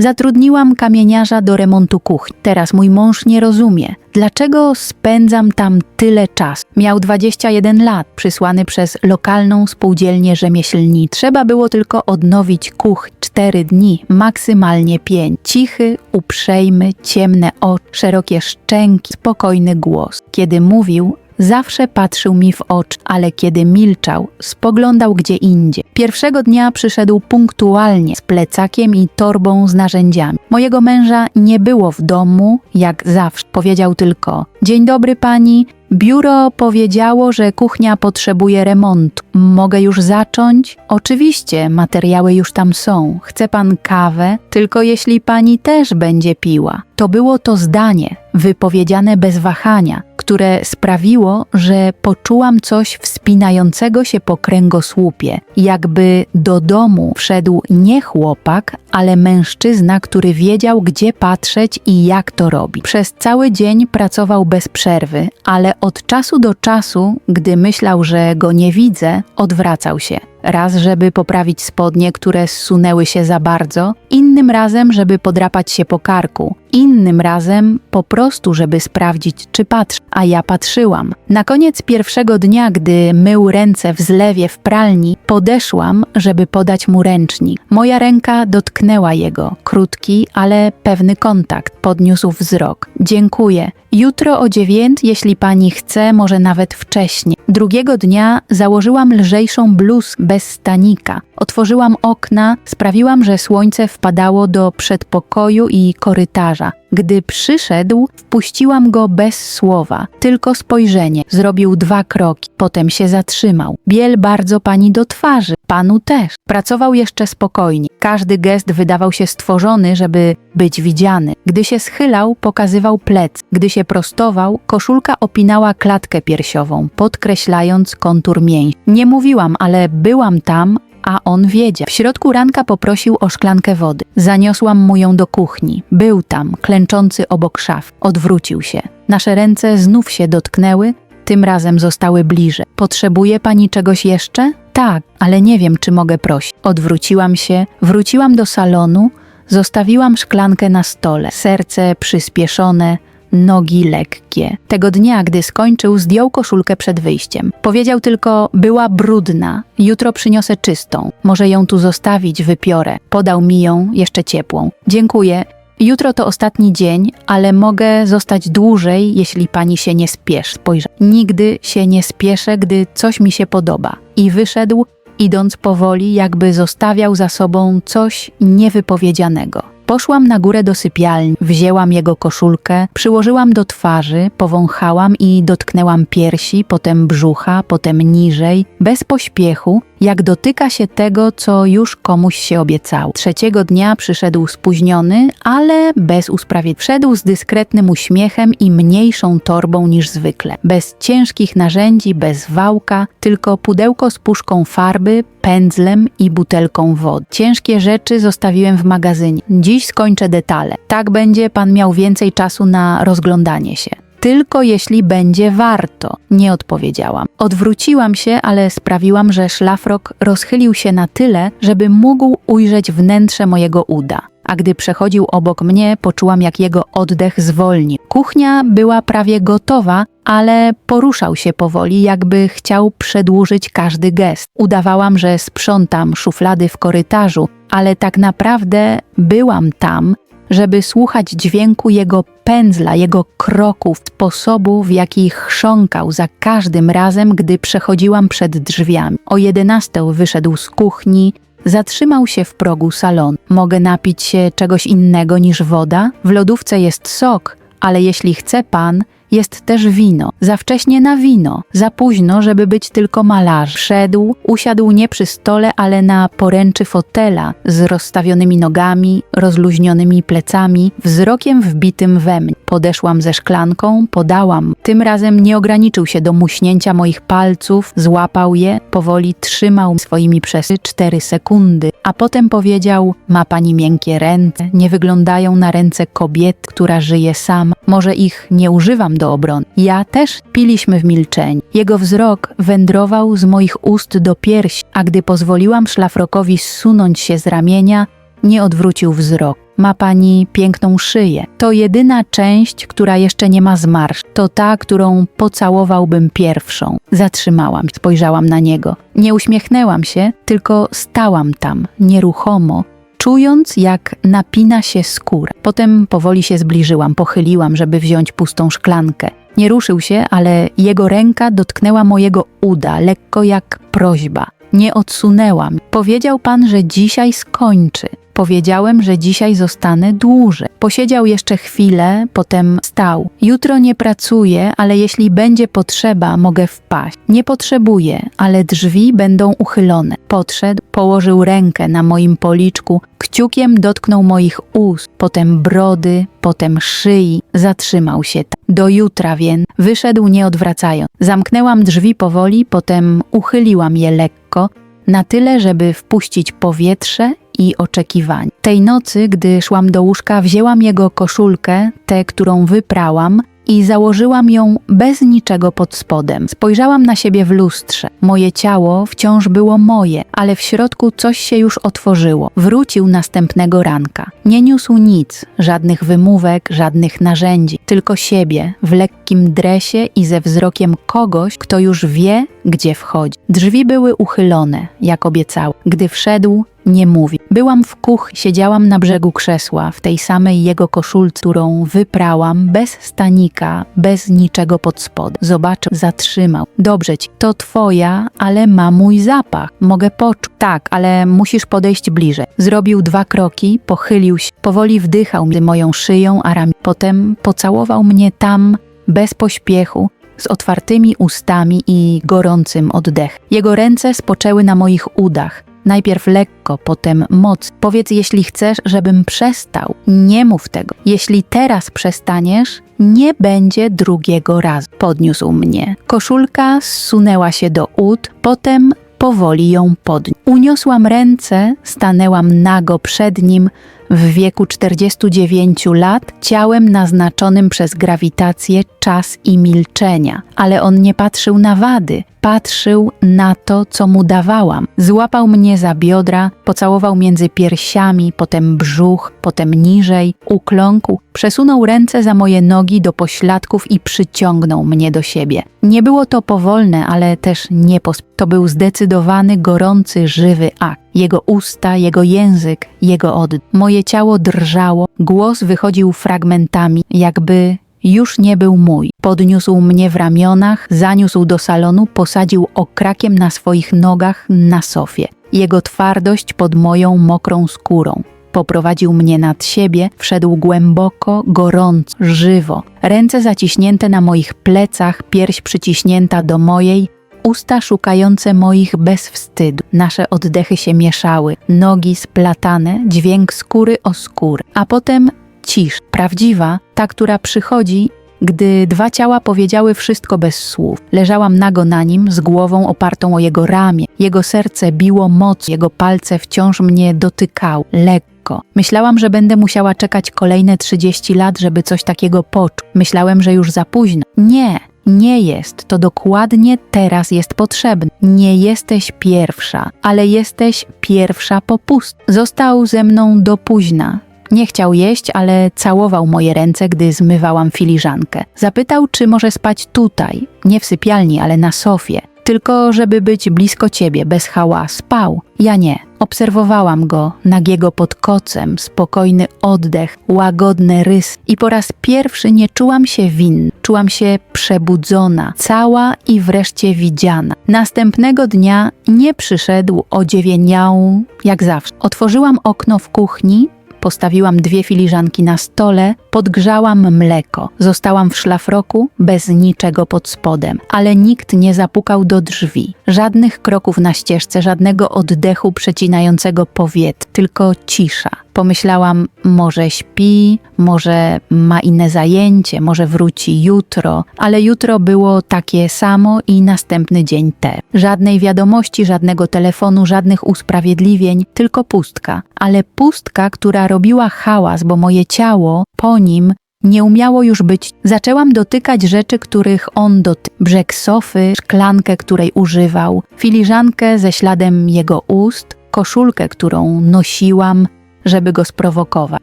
Zatrudniłam kamieniarza do remontu kuchni. Teraz mój mąż nie rozumie, dlaczego spędzam tam tyle czasu. Miał 21 lat, przysłany przez lokalną spółdzielnię rzemieślni. Trzeba było tylko odnowić kuchnię. Cztery dni, maksymalnie pięć. Cichy, uprzejmy, ciemne oczy, szerokie szczęki, spokojny głos. Kiedy mówił, Zawsze patrzył mi w oczy, ale kiedy milczał, spoglądał gdzie indziej. Pierwszego dnia przyszedł punktualnie z plecakiem i torbą z narzędziami. Mojego męża nie było w domu, jak zawsze. Powiedział tylko: Dzień dobry pani. Biuro powiedziało, że kuchnia potrzebuje remontu. Mogę już zacząć? Oczywiście, materiały już tam są. Chce pan kawę? Tylko jeśli pani też będzie piła. To było to zdanie, wypowiedziane bez wahania, które sprawiło, że poczułam coś wspinającego się po kręgosłupie, jakby do domu wszedł nie chłopak, ale mężczyzna, który wiedział, gdzie patrzeć i jak to robi. Przez cały dzień pracował bez przerwy, ale od czasu do czasu, gdy myślał, że go nie widzę, odwracał się. Raz, żeby poprawić spodnie, które zsunęły się za bardzo, innym razem, żeby podrapać się po karku, innym razem po prostu, żeby sprawdzić, czy patrzy, a ja patrzyłam. Na koniec pierwszego dnia, gdy mył ręce w zlewie w pralni, podeszłam, żeby podać mu ręcznik. Moja ręka dotknęła jego, krótki, ale pewny kontakt, podniósł wzrok. Dziękuję. Jutro o dziewięć, jeśli pani chce, może nawet wcześniej. Drugiego dnia założyłam lżejszą bluz bez stanika. Otworzyłam okna, sprawiłam, że słońce wpadało do przedpokoju i korytarza. Gdy przyszedł, wpuściłam go bez słowa, tylko spojrzenie. Zrobił dwa kroki, potem się zatrzymał. Biel bardzo pani do twarzy, panu też. Pracował jeszcze spokojnie. Każdy gest wydawał się stworzony, żeby być widziany. Gdy się schylał, pokazywał plec. Gdy się prostował, koszulka opinała klatkę piersiową, podkreślając kontur mięśni. Nie mówiłam, ale byłam tam, a on wiedział. W środku ranka poprosił o szklankę wody. Zaniosłam mu ją do kuchni. Był tam, klęczący obok szaf. Odwrócił się. Nasze ręce znów się dotknęły, tym razem zostały bliżej. Potrzebuje pani czegoś jeszcze? Tak, ale nie wiem, czy mogę prosić. Odwróciłam się, wróciłam do salonu, zostawiłam szklankę na stole. Serce przyspieszone, nogi lekkie. Tego dnia, gdy skończył, zdjął koszulkę przed wyjściem. Powiedział tylko, była brudna, jutro przyniosę czystą. Może ją tu zostawić, wypiorę. Podał mi ją, jeszcze ciepłą. Dziękuję. Jutro to ostatni dzień, ale mogę zostać dłużej, jeśli pani się nie spieszy. Spojrzał. Nigdy się nie spieszę, gdy coś mi się podoba. I wyszedł, idąc powoli, jakby zostawiał za sobą coś niewypowiedzianego. Poszłam na górę do sypialni, wzięłam jego koszulkę, przyłożyłam do twarzy, powąchałam i dotknęłam piersi, potem brzucha, potem niżej, bez pośpiechu, jak dotyka się tego, co już komuś się obiecało. Trzeciego dnia przyszedł spóźniony, ale bez usprawiedliwienia. Wszedł z dyskretnym uśmiechem i mniejszą torbą niż zwykle. Bez ciężkich narzędzi, bez wałka, tylko pudełko z puszką farby, pędzlem i butelką wody. Ciężkie rzeczy zostawiłem w magazynie. Dziś skończę detale. Tak będzie pan miał więcej czasu na rozglądanie się tylko jeśli będzie warto, nie odpowiedziałam. Odwróciłam się, ale sprawiłam, że szlafrok rozchylił się na tyle, żeby mógł ujrzeć wnętrze mojego uda. A gdy przechodził obok mnie, poczułam, jak jego oddech zwolni. Kuchnia była prawie gotowa, ale poruszał się powoli, jakby chciał przedłużyć każdy gest. Udawałam, że sprzątam szuflady w korytarzu, ale tak naprawdę byłam tam, żeby słuchać dźwięku jego pędzla, jego kroków, sposobu, w jaki chrząkał za każdym razem, gdy przechodziłam przed drzwiami. O jedenastą wyszedł z kuchni, zatrzymał się w progu salonu. Mogę napić się czegoś innego niż woda? W lodówce jest sok, ale jeśli chce pan, jest też wino. Za wcześnie na wino, za późno, żeby być tylko malarzem. Wszedł, usiadł nie przy stole, ale na poręczy fotela z rozstawionymi nogami, rozluźnionymi plecami, wzrokiem wbitym we mnie. Podeszłam ze szklanką, podałam. Tym razem nie ograniczył się do muśnięcia moich palców, złapał je, powoli trzymał swoimi przez cztery sekundy, a potem powiedział: Ma pani miękkie ręce, nie wyglądają na ręce kobiety, która żyje sama. Może ich nie używam do obrony. Ja też piliśmy w milczeniu. Jego wzrok wędrował z moich ust do piersi, a gdy pozwoliłam szlafrokowi zsunąć się z ramienia, nie odwrócił wzrok. Ma pani piękną szyję. To jedyna część, która jeszcze nie ma zmarsz. To ta, którą pocałowałbym pierwszą. Zatrzymałam, spojrzałam na niego. Nie uśmiechnęłam się, tylko stałam tam, nieruchomo, czując, jak napina się skóra. Potem powoli się zbliżyłam, pochyliłam, żeby wziąć pustą szklankę. Nie ruszył się, ale jego ręka dotknęła mojego uda, lekko jak prośba. Nie odsunęłam. Powiedział pan, że dzisiaj skończy. Powiedziałem, że dzisiaj zostanę dłużej. Posiedział jeszcze chwilę, potem stał. Jutro nie pracuję, ale jeśli będzie potrzeba, mogę wpaść. Nie potrzebuję, ale drzwi będą uchylone. Podszedł, położył rękę na moim policzku, kciukiem dotknął moich ust, potem brody, potem szyi, zatrzymał się. Do jutra więc wyszedł nie odwracając. Zamknęłam drzwi powoli, potem uchyliłam je lekko, na tyle, żeby wpuścić powietrze i oczekiwanie. Tej nocy, gdy szłam do łóżka, wzięłam jego koszulkę, tę, którą wyprałam, i założyłam ją bez niczego pod spodem. Spojrzałam na siebie w lustrze. Moje ciało wciąż było moje, ale w środku coś się już otworzyło. Wrócił następnego ranka. Nie niósł nic, żadnych wymówek, żadnych narzędzi, tylko siebie w lekkim dresie i ze wzrokiem kogoś, kto już wie, gdzie wchodzi. Drzwi były uchylone, jak obiecał. Gdy wszedł, nie mówi. Byłam w kuch, siedziałam na brzegu krzesła, w tej samej jego koszulce, którą wyprałam, bez stanika, bez niczego pod spodem. Zobaczył, zatrzymał. Dobrze ci, to twoja, ale ma mój zapach. Mogę poczuć. Tak, ale musisz podejść bliżej. Zrobił dwa kroki, pochylił się, powoli wdychał moją szyją a ramię. Potem pocałował mnie tam, bez pośpiechu, z otwartymi ustami i gorącym oddech. Jego ręce spoczęły na moich udach. Najpierw lekko, potem moc. Powiedz, jeśli chcesz, żebym przestał. Nie mów tego. Jeśli teraz przestaniesz, nie będzie drugiego razu. Podniósł mnie. Koszulka zsunęła się do ud, potem powoli ją podniósł. Uniosłam ręce, stanęłam nago przed nim, w wieku 49 lat, ciałem naznaczonym przez grawitację, czas i milczenia, ale on nie patrzył na wady, patrzył na to, co mu dawałam. Złapał mnie za biodra, pocałował między piersiami, potem brzuch, potem niżej, ukląkł, przesunął ręce za moje nogi do pośladków i przyciągnął mnie do siebie. Nie było to powolne, ale też nie. To był zdecydowany, gorący, żywy akt. Jego usta, jego język, jego oddech. Moje ciało drżało, głos wychodził fragmentami, jakby już nie był mój. Podniósł mnie w ramionach, zaniósł do salonu, posadził okrakiem na swoich nogach na sofie. Jego twardość pod moją mokrą skórą. Poprowadził mnie nad siebie, wszedł głęboko, gorąco, żywo. Ręce zaciśnięte na moich plecach, pierś przyciśnięta do mojej, usta szukające moich bez wstydu. Nasze oddechy się mieszały, nogi splatane, dźwięk skóry o skór, a potem cisz, prawdziwa, ta, która przychodzi, gdy dwa ciała powiedziały wszystko bez słów. Leżałam nago na nim, z głową opartą o jego ramię. Jego serce biło moc, jego palce wciąż mnie dotykały, lekko. Myślałam, że będę musiała czekać kolejne 30 lat, żeby coś takiego poczuć. Myślałem, że już za późno. Nie, nie jest, to dokładnie teraz jest potrzebne. Nie jesteś pierwsza, ale jesteś pierwsza po pust. Został ze mną do późna. Nie chciał jeść, ale całował moje ręce, gdy zmywałam filiżankę. Zapytał, czy może spać tutaj, nie w sypialni, ale na sofie tylko żeby być blisko ciebie, bez hała. Spał. Ja nie. Obserwowałam go, nagiego pod kocem, spokojny oddech, łagodny rys i po raz pierwszy nie czułam się winna. Czułam się przebudzona, cała i wreszcie widziana. Następnego dnia nie przyszedł odziewieniał jak zawsze. Otworzyłam okno w kuchni, Postawiłam dwie filiżanki na stole, podgrzałam mleko. Zostałam w szlafroku bez niczego pod spodem, ale nikt nie zapukał do drzwi. Żadnych kroków na ścieżce, żadnego oddechu przecinającego powietrze, tylko cisza. Pomyślałam, może śpi, może ma inne zajęcie, może wróci jutro, ale jutro było takie samo i następny dzień te. Żadnej wiadomości, żadnego telefonu, żadnych usprawiedliwień, tylko pustka. Ale pustka, która robiła hałas, bo moje ciało po nim nie umiało już być. Zaczęłam dotykać rzeczy, których on dotyczył. Brzeg sofy, szklankę, której używał, filiżankę ze śladem jego ust, koszulkę, którą nosiłam, żeby go sprowokować.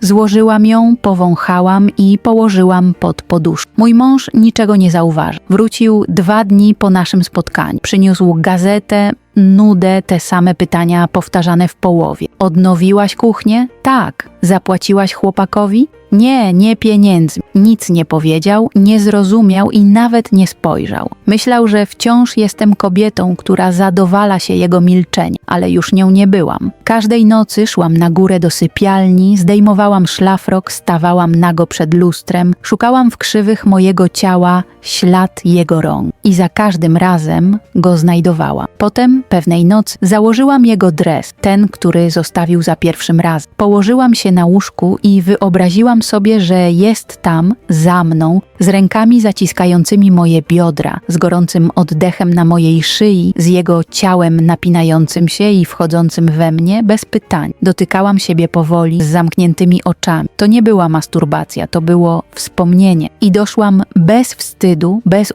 Złożyłam ją, powąchałam i położyłam pod poduszkę. Mój mąż niczego nie zauważył. Wrócił dwa dni po naszym spotkaniu. Przyniósł gazetę, nudę, te same pytania powtarzane w połowie. Odnowiłaś kuchnię? Tak. Zapłaciłaś chłopakowi? Nie, nie pieniędzmi. Nic nie powiedział, nie zrozumiał i nawet nie spojrzał. Myślał, że wciąż jestem kobietą, która zadowala się jego milczenie, ale już nią nie byłam. Każdej nocy szłam na górę do sypialni, zdejmowałam szlafrok, stawałam nago przed lustrem, szukałam w krzywych mojego ciała ślad jego rąk i za każdym razem go znajdowałam. Potem pewnej nocy założyłam jego dres, ten, który zostawił za pierwszym razem. Położyłam się na łóżku i wyobraziłam sobie, że jest tam, za mną, z rękami zaciskającymi moje biodra, z gorącym oddechem na mojej szyi, z jego ciałem napinającym się i wchodzącym we mnie bez pytań. Dotykałam siebie powoli, z zamkniętymi oczami. To nie była masturbacja, to było wspomnienie. I doszłam bez wstydu, bez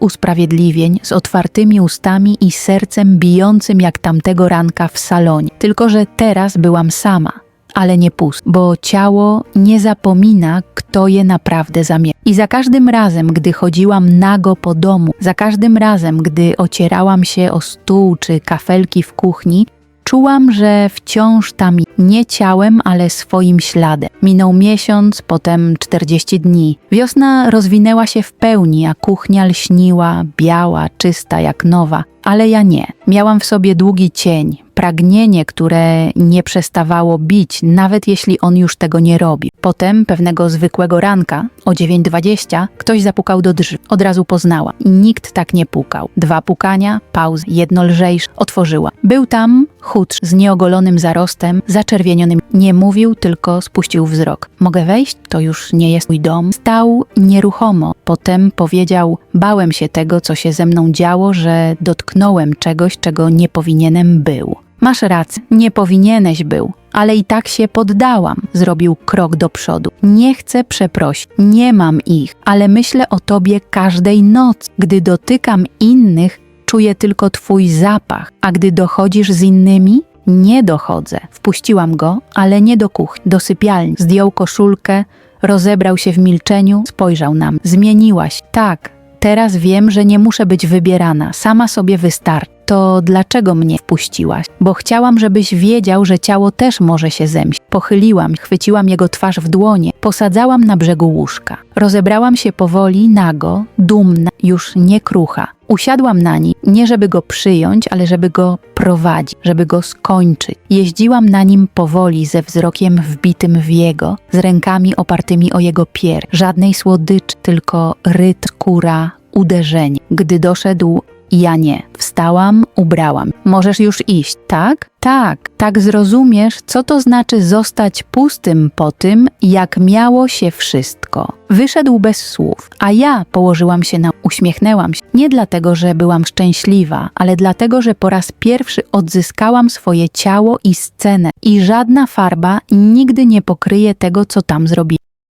z otwartymi ustami i sercem bijącym jak tamtego ranka w salonie. Tylko, że teraz byłam sama ale nie pust, bo ciało nie zapomina, kto je naprawdę zamierza. I za każdym razem, gdy chodziłam nago po domu, za każdym razem, gdy ocierałam się o stół czy kafelki w kuchni, czułam, że wciąż tam nie ciałem, ale swoim śladem. Minął miesiąc, potem 40 dni. Wiosna rozwinęła się w pełni, a kuchnia lśniła, biała, czysta jak nowa. Ale ja nie. Miałam w sobie długi cień, pragnienie, które nie przestawało bić, nawet jeśli on już tego nie robi. Potem, pewnego zwykłego ranka, o 9.20, ktoś zapukał do drzwi. Od razu poznała. Nikt tak nie pukał. Dwa pukania, pauz, jedno lżejsze. Otworzyła. Był tam chudszy, z nieogolonym zarostem, zaczerwienionym. Nie mówił, tylko spuścił wzrok. Mogę wejść? To już nie jest mój dom. Stał nieruchomo. Potem powiedział, bałem się tego, co się ze mną działo, że dotknąłem czegoś, czego nie powinienem był. Masz rację, nie powinieneś był, ale i tak się poddałam. Zrobił krok do przodu. Nie chcę przeprosić, nie mam ich, ale myślę o tobie każdej nocy. Gdy dotykam innych, czuję tylko twój zapach, a gdy dochodzisz z innymi, nie dochodzę. Wpuściłam go, ale nie do kuchni, do sypialni. Zdjął koszulkę, rozebrał się w milczeniu, spojrzał na mnie. Zmieniłaś. Tak, teraz wiem, że nie muszę być wybierana, sama sobie wystarczy. To dlaczego mnie wpuściłaś? Bo chciałam, żebyś wiedział, że ciało też może się zemścić. Pochyliłam, chwyciłam jego twarz w dłonie, posadzałam na brzegu łóżka. Rozebrałam się powoli, nago, dumna, już nie krucha. Usiadłam na nim, nie żeby go przyjąć, ale żeby go prowadzić, żeby go skończyć. Jeździłam na nim powoli, ze wzrokiem wbitym w jego, z rękami opartymi o jego pier. Żadnej słodyczy, tylko rytm, kura, uderzenie. Gdy doszedł ja nie. Wstałam, ubrałam. Możesz już iść, tak? Tak, tak zrozumiesz, co to znaczy zostać pustym po tym, jak miało się wszystko. Wyszedł bez słów, a ja położyłam się na, uśmiechnęłam się. Nie dlatego, że byłam szczęśliwa, ale dlatego, że po raz pierwszy odzyskałam swoje ciało i scenę i żadna farba nigdy nie pokryje tego, co tam zrobiłam.